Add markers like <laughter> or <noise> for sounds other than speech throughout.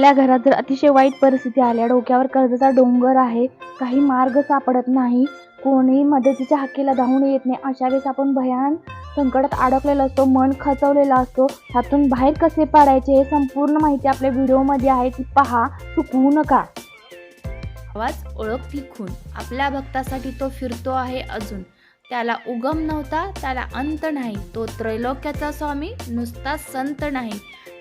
आपल्या घरात जर अतिशय वाईट परिस्थिती आल्या डोक्यावर कर्जाचा डोंगर आहे काही मार्ग सापडत नाही कोणी मदतीच्या हाकेला धावून येत नाही अशा वेळेस आपण भयान संकटात अडकलेला असतो मन खचवलेला असतो. ह्यातून बाहेर कसे पाडायचे हे संपूर्ण माहिती आपल्या व्हिडिओमध्ये आहे ती पहा चुकवू नका. आवाज ओळख लिखून आपल्या भक्तासाठी तो फिरतो आहे अजून. त्याला उगम नव्हता त्याला अंत नाही. तो त्रैलोक्याचा स्वामी नुसता संत नाही.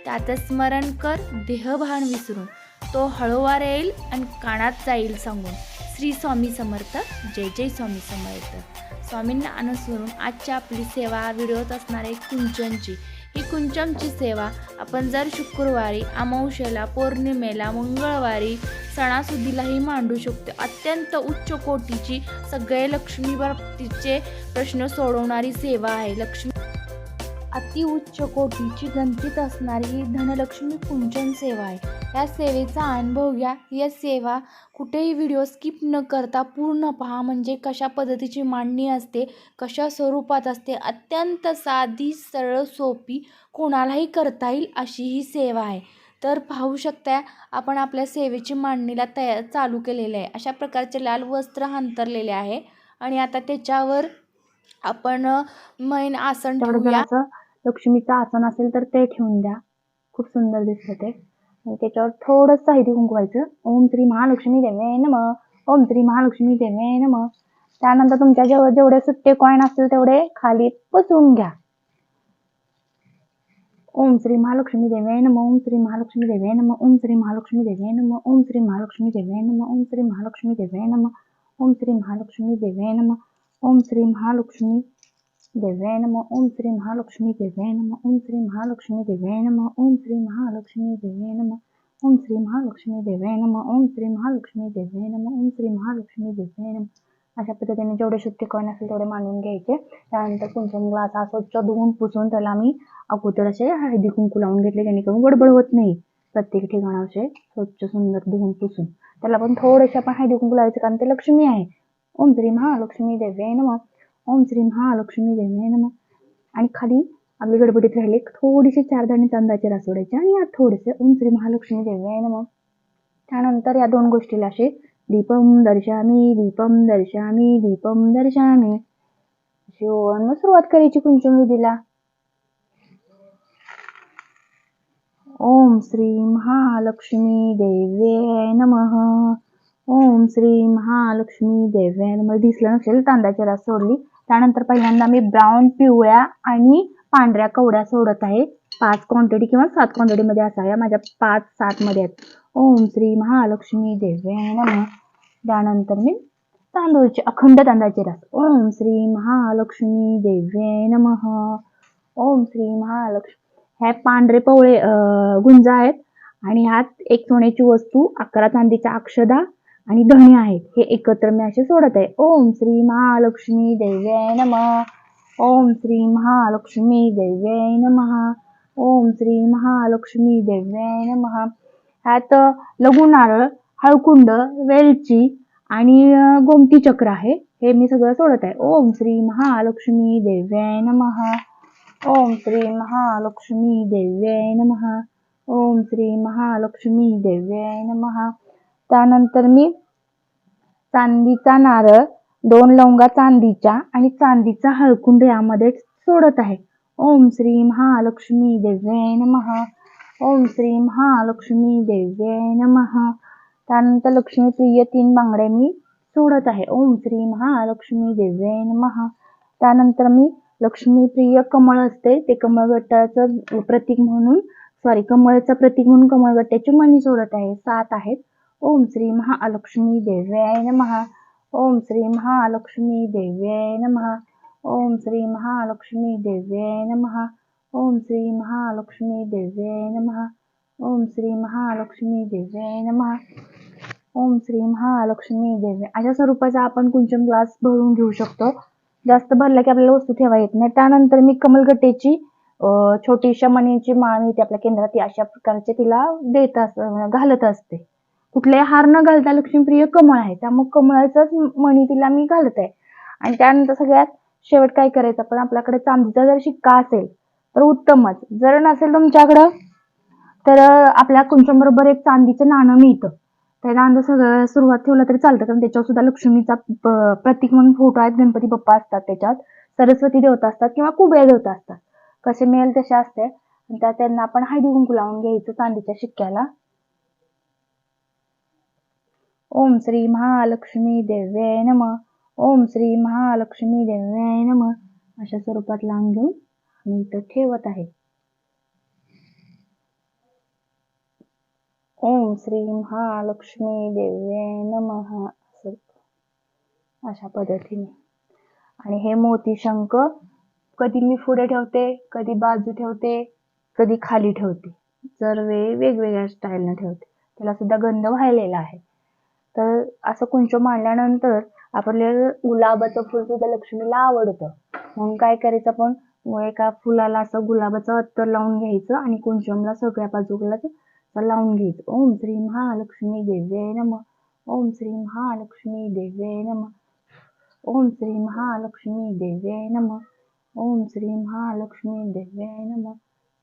त्याचं स्मरण कर देहभान विसरून. तो हळूवार येईल आणि कानात जाईल सांगून. श्री स्वामी समर्थ जय जय स्वामी समर्थ. स्वामींना अनुसरून आजची आपली सेवा व्हिडिओत असणारे कुंचनची. ही कुंचनची सेवा आपण जर शुक्रवारी अमावस्येला पौर्णिमेला मंगळवारी सणासुदीलाही मांडू शकतो. अत्यंत उच्च कोटीची सगळे लक्ष्मी बाबतीचे प्रश्न सोडवणारी सेवा आहे. लक्ष्मी अति उच्च कोटीची गंतीत असणारी ही धनलक्ष्मी कुंचन सेवा आहे. या सेवेचा अनुभव घ्या. या सेवा कुठेही व्हिडिओ स्किप न करता पूर्ण पहा. म्हणजे कशा पद्धतीची मांडणी असते कशा स्वरूपात असते अत्यंत साधी सरळ सोपी कोणालाही करता येईल अशी ही सेवा आहे. तर पाहू शकता आपण आपल्या सेवेची मांडणीला तया चालू केलेले आहे. अशा प्रकारचे लाल वस्त्र अंतरलेले आहे. आणि आता त्याच्यावर आपण मैन आसन ठेवूया. लक्ष्मीचं आसन असेल तर ते ठेवून द्या. खूप सुंदर दिसतं ते. त्याच्यावर थोडंसं साहित्य कुंकवायचं ओम श्री महालक्ष्मी देवे नम. ओम श्री महालक्ष्मी देवे नम. त्यानंतर तुमच्या जेव जेवढे सुट्टे कॉईन असतील तेवढे खाली पसरून घ्या. ओम श्री महालक्ष्मी देवे नम. ओम श्री महालक्ष्मी देवे नम. ओम श्री महालक्ष्मी देवे नम. ओम श्री महालक्ष्मी देवे नम. ओम श्री महालक्ष्मी देवे नम. ओम श्री महालक्ष्मी देवे नम. ओम श्री महालक्ष्मी देवे नम ओम श्री महालक्ष्मी देवे नम ओम श्री महालक्ष्मी देवे नम ओम श्री महालक्ष्मी देवे नम ओम श्री महालक्ष्मी देवे नम ओम श्री महालक्ष्मी देवे ओम श्री महालक्ष्मी देवे अशा पद्धतीने जेवढे शुद्ध असेल तेवढे मांडून घ्यायचे त्यानंतर कुंचन ग्लास हा स्वच्छ धुवून पुसून त्याला मी अगोदर असे हळदी कुंकू लावून घेतले जेणेकरून गडबड होत नाही प्रत्येक ठिकाणा असे स्वच्छ सुंदर धुवून पुसून त्याला पण थोडेसे आपण हळदी कुंकू लावायचे कारण ते लक्ष्मी आहे ओम श्री महालक्ष्मी देवे नम ओम श्री महालक्ष्मी देवे नम आणि खाली आपली गडबडीत राहिले थोडीशी चार दाणे तांदळाचे रस आणि यात थोडेसे ओम श्री महालक्ष्मी देवे नम त्यानंतर या दोन गोष्टीला असे दीपम दर्शामी दीपम दर्शामी दीपम दर्शामी शिवण मग सुरुवात करायची कुंचम विधीला ओम श्री महालक्ष्मी देवे नमः ओम श्री महालक्ष्मी देवे नम दिसलं नसेल तांदळाची रास सोडली. त्यानंतर पहिल्यांदा मी ब्राऊन पिवळ्या आणि पांढऱ्या कवड्या सोडत आहे. पाच क्वांटिटी किंवा सात क्वांटिटीमध्ये असाव्या. माझ्या पाच सात मध्ये आहेत. ओम श्री महालक्ष्मी देवे नम. त्यानंतर मी तांदूळचे अखंड तांदळाचे रस. ओम श्री महालक्ष्मी देवे नमः. ओम श्री महालक्ष्मी. ह्या पांढरे पवळे गुंज गुंजा आहेत. आणि ह्यात एक सोन्याची वस्तू अकरा चांदीच्या अक्षदा आणि धणी आहेत. हे एकत्र मी असे सोडत आहे. ओम श्री महालक्ष्मी देवे नम. ओम श्री महालक्ष्मी देवे नम. ओम श्री महालक्ष्मी देवे नम. ह्यात लघु नारळ हळकुंड वेलची आणि गोमती चक्र आहे. हे मी सगळं सोडत आहे. ओम श्री महालक्ष्मी देवे नम. ओम श्री महालक्ष्मी देव्यै नम. ओम श्री महालक्ष्मी देव्यै नम. त्यानंतर मी चांदीचा नारळ दोन लवंगा चांदीच्या आणि चांदीचा हळकुंड यामध्ये सोडत आहे. ओम श्री महालक्ष्मी देव्यै नमः. ओम श्री महालक्ष्मी देव्यै नमः. त्यानंतर लक्ष्मीप्रिय तीन बांगड्या मी सोडत आहे. ओम श्री महालक्ष्मी देव्यै नमः. त्यानंतर मी लक्ष्मीप्रिय कमळ असते ते कमळगट्टाचं प्रतीक म्हणून सॉरी कमळचं प्रतीक म्हणून कमळगट्ट्याची मणी सोडत आहे. सात आहेत. ओम श्री महालक्ष्मी देव्याय नमहा ओम श्री महालक्ष्मी देव्याय नमहा ओम श्री महालक्ष्मी देव्याय नमहा ओम श्री महालक्ष्मी देव्याय नमहा ओम श्री महालक्ष्मी देव्याय नमहा ओम श्री महालक्ष्मी देव्य अशा स्वरूपाचा आपण कुंचन ग्लास भरून घेऊ शकतो. जास्त भरला की आपल्याला वस्तू ठेवा येत नाही. त्यानंतर मी कमलगटेची छोटीशा मणीची माळ मिळते आपल्या केंद्रात अशा प्रकारचे तिला देत अस घालत असते. कुठले हार न घालता लक्ष्मीप्रिय कमळ आहे. त्यामुळे कमळाचाच मणी तिला मी घालत. आहे आणि त्यानंतर सगळ्यात शेवट काय करायचं? पण आपल्याकडे चांदीचा जर शिक्का असेल तर उत्तमच. जर नसेल तुमच्याकडं तर आपल्या कुंचमबरोबर एक चांदीचं नाणं मिळतं. त्या नाणं सगळं सुरुवात ठेवलं तरी चालतं. कारण त्याच्यावर सुद्धा लक्ष्मीचा प्रतीक म्हणून फोटो आहेत. गणपती बाप्पा असतात त्याच्यात. सरस्वती देवता असतात किंवा कुबेर देवता असतात. कसे मिळेल तसे असते. त्या त्यांना आपण हळदी कुंकू लावून घ्यायचं चांदीच्या शिक्क्याला. ओम श्री महालक्ष्मी देव्याय नम. ओम श्री महालक्ष्मी देव्याय नम. अशा स्वरूपात लावून घेऊन मी इथं ठेवत आहे. ओम श्री महालक्ष्मी देव्याय नमः. अशा पद्धतीने. आणि हे मोती शंख कधी मी पुढे ठेवते कधी बाजू ठेवते कधी खाली ठेवते. जर वे वेगवेगळ्या स्टाईलनं ठेवते. त्याला सुद्धा गंध वाहिलेला आहे. तर असं कुंच मांडल्यानंतर आपल्याला गुलाबाचं फुल सुद्धा लक्ष्मीला आवडतं. म्हणून काय करायचं आपण एका फुलाला असं गुलाबाचं अत्तर लावून घ्यायचं आणि कुंचमला सगळ्या बाजूला लावून घ्यायचं. ओम श्री महालक्ष्मी देव्याय नम ओम श्री महालक्ष्मी देव्याय नम ओम श्री महालक्ष्मी देव्याय नम ओम श्री महालक्ष्मी देव्याय नम.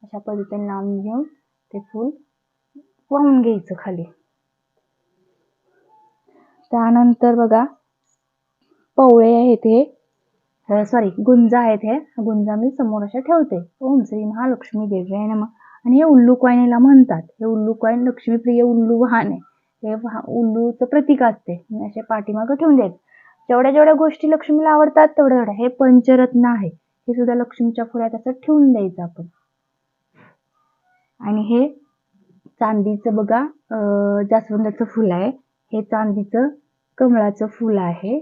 अशा पद्धतीने लावून घेऊन ते फूल वाहून घ्यायचं खाली. त्यानंतर बघा पवळे आहेत हे. सॉरी गुंजा आहेत हे. गुंजा मी समोर अशा ठेवते. ओम श्री महालक्ष्मी देव्याय नम. आणि हे उल्लू कॉईनला म्हणतात. हे उल्लू कॉईन लक्ष्मीप्रिय उल्लू वाहन आहे. हे उल्लूचं प्रतीक असते. असे पाठीमागं ठेवून द्यायचं जेवढ्या जेवढ्या गोष्टी लक्ष्मीला आवडतात तेवढ्या तेवढ्या. हे पंचरत्न आहे. हे सुद्धा लक्ष्मीच्या फुड्यात असं ठेवून द्यायचं आपण. आणि हे चांदीचं बघा अं, जास्वंदाचं फुल आहे. हे चांदीचं कमळाचं फुल आहे.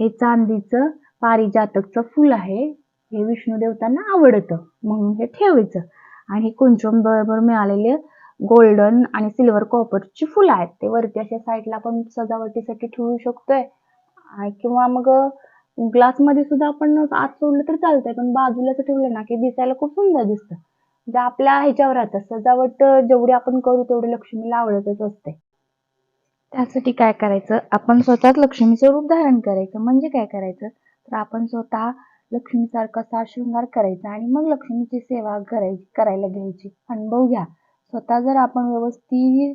हे चांदीचं पारिजातकचं फुल आहे. हे विष्णू देवतांना आवडतं. म्हणून हे ठेवायचं. आणि कुंचम बरोबर मिळालेले गोल्डन आणि सिल्वर कॉपरची फुलं आहेत. ते वरती अशा साईडला आपण सजावटीसाठी ठेवू शकतोय. किंवा मग ग्लासमध्ये सुद्धा आपण आत सोडलं तर चालतंय. पण बाजूला ठेवलं ना की दिसायला खूप सुंदर दिसतं. म्हणजे आपल्या ह्याच्यावर राहतं सजावट जेवढी आपण करू तेवढी लक्ष्मीला आवडतच असते. त्यासाठी काय करायचं? आपण स्वतःच लक्ष्मीचं रूप धारण करायचं. म्हणजे काय करायचं? तर आपण स्वतः लक्ष्मीसारखा सार शृंगार करायचा आणि मग लक्ष्मीची सेवा करायची करायला घ्यायची. अनुभव घ्या. स्वतः जर आपण व्यवस्थित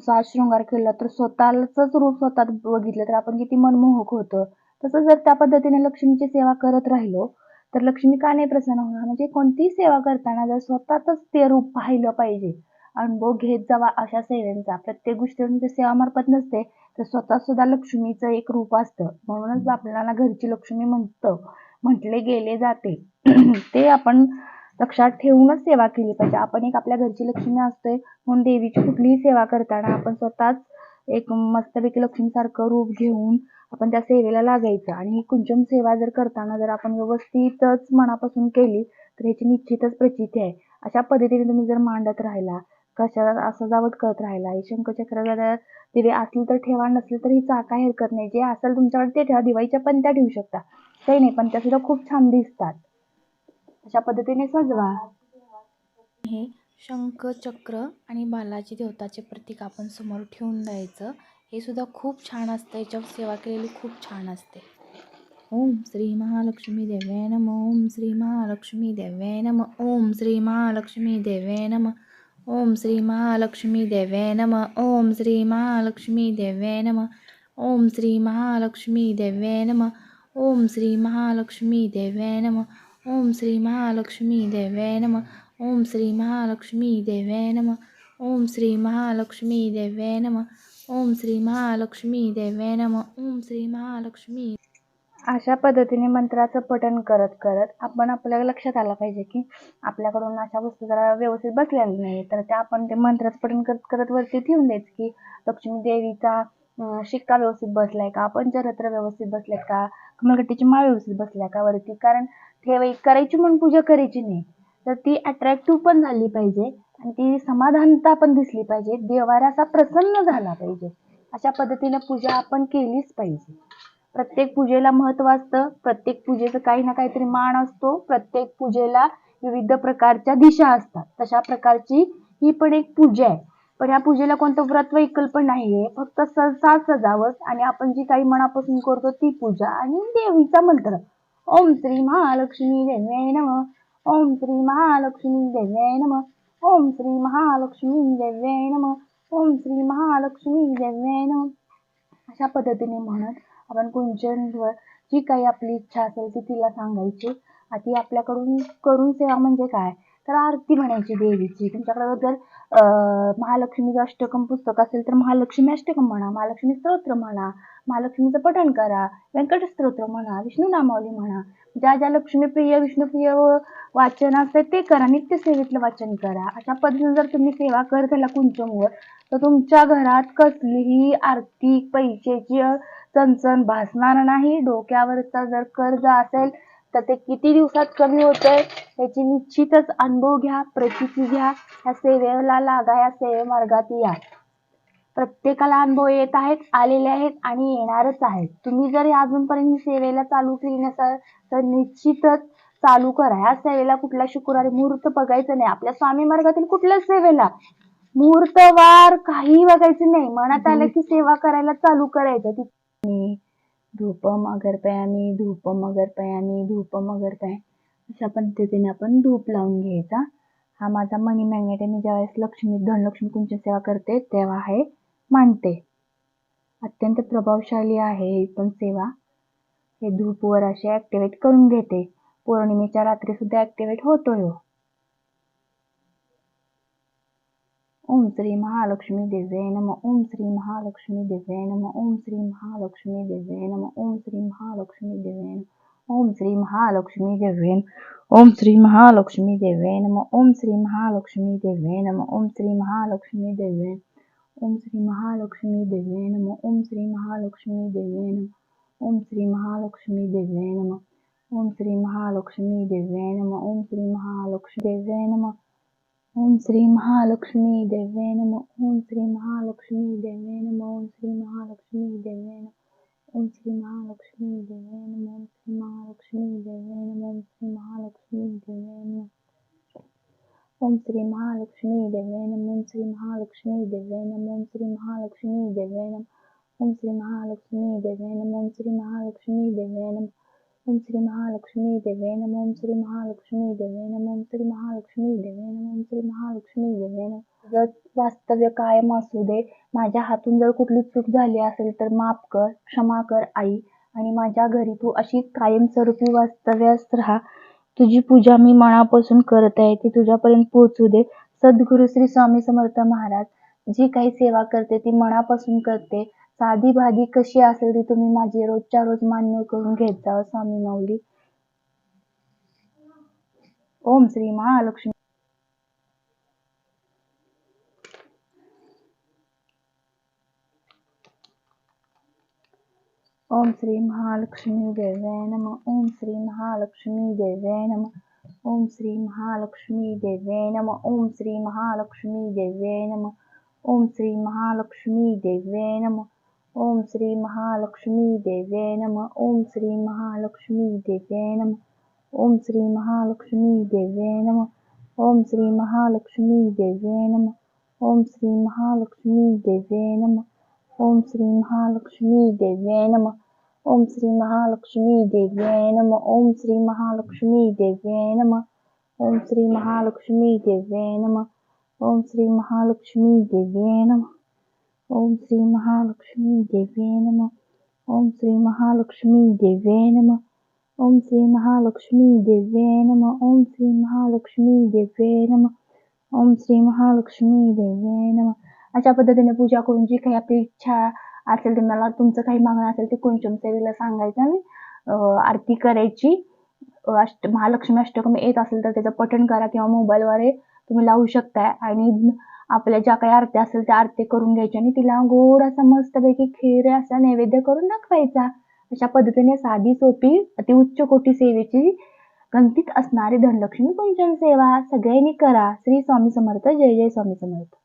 साज शृंगार केला तर स्वतःच रूप स्वतः बघितलं तर आपण किती मनमोहक होतं. तसं जर त्या पद्धतीने लक्ष्मीची सेवा करत राहिलो तर लक्ष्मी का नाही प्रसन्न होणार? म्हणजे कोणतीही सेवा करताना जर स्वतःच ते रूप पाहिलं पाहिजे अनुभव घेत जावा अशा सेवेचा. प्रत्येक गोष्टी म्हणजे सेवामार्फत नसते तर स्वतः सुद्धा लक्ष्मीचं एक रूप असतं. म्हणूनच आपल्याला घरची लक्ष्मी म्हणतं म्हटले गेले जाते. <clears throat> ते आपण लक्षात ठेवूनच सेवा केली पाहिजे. आपण एक आपल्या घरची लक्ष्मी असतोय म्हणून देवीची कुठलीही सेवा करताना आपण स्वतःच एक मस्तपैकी लक्ष्मीसारखं रूप घेऊन आपण त्या सेवेला लागायचं. आणि ही कुंचम सेवा जर करताना जर आपण व्यवस्थितच मनापासून केली तर ह्याची निश्चितच प्रचिती आहे. अशा पद्धतीने तुम्ही जर मांडत राहिला कशा सजावट करत राहिला हे शंखचक्र दिवे असली तर ठेवा नसली तर हिचा काही हरकत नाही. जे असेल तुमच्याकडे ते ठेवा दिवाळीच्या पण त्या ठेवू शकता. काही नाही पण त्या सुद्धा खूप छान दिसतात. अशा पद्धतीने सजवा. शंख चक्र आणि बालाजी देवताचे प्रतीक आपण समोर ठेवून द्यायचं. हे सुद्धा खूप छान असतं. याच्यावर सेवा केलेली खूप छान असते. ओम श्री महालक्ष्मी देव्याय नम. ओम श्री महालक्ष्मी देव्याय नम. ओम श्री महालक्ष्मी देव्याय नम. ओम श्री महालक्ष्मी देव्याय नम. ओम श्री महालक्ष्मी देव्याय नम. ओम श्री महालक्ष्मी देव्याय नम. ओम श्री महालक्ष्मी देव्याय नम. ओम श्री महालक्ष्मी देव्याय नम. ओम श्री महालक्ष्मी देव्याय नम। ओम श्री महालक्ष्मी देव्याय नम। ओम श्री महालक्ष्मी देव्याय नम। ओम श्री महालक्ष्मी। अशा पद्धतीने मंत्राचं पठण करत करत आपण आपल्या लक्षात आलं पाहिजे की आपल्याकडून अशा वस्तू जरा व्यवस्थित बसलेल्या नाही तर त्या आपण ते मंत्राचं पठण करत करत वरती ठेवून द्यायचं की लक्ष्मी देवीचा शिक्का व्यवस्थित बसलाय का? पंचरत्र व्यवस्थित बसलाय का? कमलगट्टीची माळ व्यवस्थित बसलाय का वरती? कारण ठेवाय करायची म्हणून पूजा करायची नाही. तर ती अट्रॅक्टिव्ह पण झाली पाहिजे आणि ती समाधानता पण दिसली पाहिजे. देवारा असा प्रसन्न झाला पाहिजे. अशा पद्धतीने पूजा आपण केलीच पाहिजे. प्रत्येक पूजेला महत्त्व असतं. प्रत्येक पूजेचं काही ना काहीतरी मान असतो. प्रत्येक पूजेला विविध प्रकारच्या दिशा असतात. तशा प्रकारची ही पण एक पूजा आहे. पण या पूजेला कोणतं व्रत वैकल्प नाहीये. फक्त साज सजावट आणि आपण जी काही मनापासून करतो ती पूजा आणि देवीचा मंत्र. ओम श्री महालक्ष्मी देवे नम. ओम श्री महालक्ष्मी देव्याय नम ओम श्री महालक्ष्मी देव्याय नम ओम श्री महालक्ष्मी देव्याय नम अशा पद्धतीने म्हणत आपण कुंचनवर जी काही आपली इच्छा असेल ती तिला सांगायची. आणि ती आपल्याकडून करून सेवा म्हणजे काय? तर आरती म्हणायची देवीची. तुमच्याकडे जर महालक्ष्मीचं अष्टकम पुस्तक असेल तर महालक्ष्मी अष्टकम म्हणा महालक्ष्मी स्तोत्र म्हणा महालक्ष्मीचं पठण करा व्यंकट स्तोत्र म्हणा विष्णू नामावली म्हणा ज्या ज्या लक्ष्मीप्रिय विष्णुप्रिय व- वाचन असते ते करा नित्यसेवेतलं वाचन करा. अशा पद्धतीने जर तुम्ही सेवा करत राहिला कुंचमवर तर तुमच्या घरात कसलीही आर्थिक पैशाची चणचण भासणार नाही. डोक्यावरचा जर कर्ज असेल तर ते किती दिवसात कमी होतंय याची निश्चितच अनुभव घ्या प्रचिती घ्या या सेवेला लागा या सेवे मार्गात या. प्रत्येकाला अनुभव येत आहेत आलेले आहेत आणि येणारच आहेत. तुम्ही जर अजूनपर्यंत ही सेवेला चालू केली नसाल तर निश्चितच चालू करा. या सेवेला कुठला शुक्रवारी मुहूर्त बघायचं नाही. आपल्या स्वामी मार्गातील कुठल्याच सेवेला? मुहूर्त वार काही बघायचं नाही. मनात आलं की सेवा करायला चालू करायचं. धूपम अगरपयामी धूपम अगरपयामी धूपम अगरपया अशा पद्धतीने आपण धूप लावून घ्यायचा. हा माझा मनी मॅग्नेट आहे. मी ज्यावेळेस लक्ष्मी धनलक्ष्मी कुंच सेवा करते तेव्हा हे मांडते. अत्यंत प्रभावशाली आहे ही पण सेवा. हे धूपवर असे ॲक्टिवेट करून घेते. पौर्णिमेच्या रात्री सुद्धा ॲक्टिवेट हो. ఓం శ్రీ మహాలక్ష్మి దివ్యే నమ ఓం శ్రీ మహాలక్ష్మి దివ్యే నమ ఓం శ్రీ మహాలక్ష్మి దివ్యే నమ ఓం శ్రీ మహాలక్ష్మి దివ్యే నమ ఓం శ్రీ మహాలక్ష్మి దివ్యే ఓం శ్రీ మహాలక్ష్మి దివ్యే నమ ఓం శ్రీ మహాలక్ష్మి దివ్యే నమ ఓం శ్రీ మహాలక్ష్మి దివ్యే ఓం శ్రీ మహాలక్ష్మి దివ్యే నమ ఓం శ్రీ మహాలక్ష్మి దివ్యే నమ ఓం శ్రీ మహాలక్ష్మి దివ్యే నమ ఓం శ్రీ మహాలక్ష్మి దివ్యే నమ ఓం శ్రీ మహాలక్ష్మి దివ్యే నమ नम ओम श्री महालक्ष्मी देवे नम ओम श्री महालक्ष्मी देवे नम ओम श्री महालक्ष्मी देवे नम ओम श्री महालक्ष्मी देवे नम ओम श्री महालक्ष्मी देवे नम ओम श्री महालक्ष्मी देवे नम ओम श्री महालक्ष्मी देवे नम ओम श्री महालक्ष्मी देवे नम ओम श्री महालक्ष्मी देवे नम ओम श्री महालक्ष्मी देवे नम ओम श्री महालक्ष्मी देवे नम ओम श्री महालक्ष्मी देवे नम ओम श्री महालक्ष्मी देवे नम ओम श्री महालक्ष्मी देवे नम ओम श्री महालक्ष्मी देवे नम जर वास्तव्य कायम असू दे माझ्या हातून जर कुठली चूक झाली असेल तर माफ कर क्षमा कर आई. आणि माझ्या घरी तू अशी कायमस्वरूपी वास्तव्यास राहा. तुझी पूजा मी मनापासून करत आहे ती तुझ्यापर्यंत पोहोचू दे. सद्गुरु श्री स्वामी समर्थ महाराज जी काही सेवा करते ती मनापासून करते. साधी भाजी कशी असेल ती तुम्ही माझी रोजच्या रोज मान्य करून घेत जा स्वामी माऊली. ओम श्री महालक्ष्मी. ओम श्री महालक्ष्मी देवे नम ओम श्री महालक्ष्मी देवे नम ओम श्री महालक्ष्मी देवे नम ओम श्री महालक्ष्मी देवे नम ओम श्री महालक्ष्मी देवे नम ओम श्री महालक्ष्मी देवे नम ओम श्री महालक्ष्मी देवे नम ओम श्री महालक्ष्मी देवे नम ओम श्री महालक्ष्मी देवे नम ओम श्री महालक्ष्मी देवे नम ओम श्री महालक्ष्मी देवे नम ओम श्री महालक्ष्मी देवे नम ओम श्री महालक्ष्मी देवे नम ओम श्री महालक्ष्मी देवे नम ओम श्री महालक्ष्मी देवे नम ओम श्री महालक्ष्मी देवे नम ओम श्री महालक्ष्मी देवे नम ओम श्री महालक्ष्मी देवे नम ओम श्री महालक्ष्मी देवे नम ओम श्री महालक्ष्मी देवे नम अशा पद्धतीने पूजा करून जी काही आपली इच्छा असेल तुम्हाला तुमचं काही मागणं असेल ते कुंचम सेवेला सांगायचं आणि आरती करायची. अष्ट महालक्ष्मी अष्टकम येत असेल तर त्याचं पठण करा किंवा मोबाईलवर तुम्ही लावू शकताय. आणि आपल्या ज्या काही आरत्या असेल त्या आरती करून घ्यायच्या आणि तिला गोड असा मस्तपैकी खीर असा नैवेद्य करून दाखवायचा. अशा पद्धतीने साधी सोपी अति उच्च कोटी सेवेची गणतीत असणारी धनलक्ष्मी पंचन सेवा. सगळ्यांनी करा. श्री स्वामी समर्थ. जय जय स्वामी समर्थ.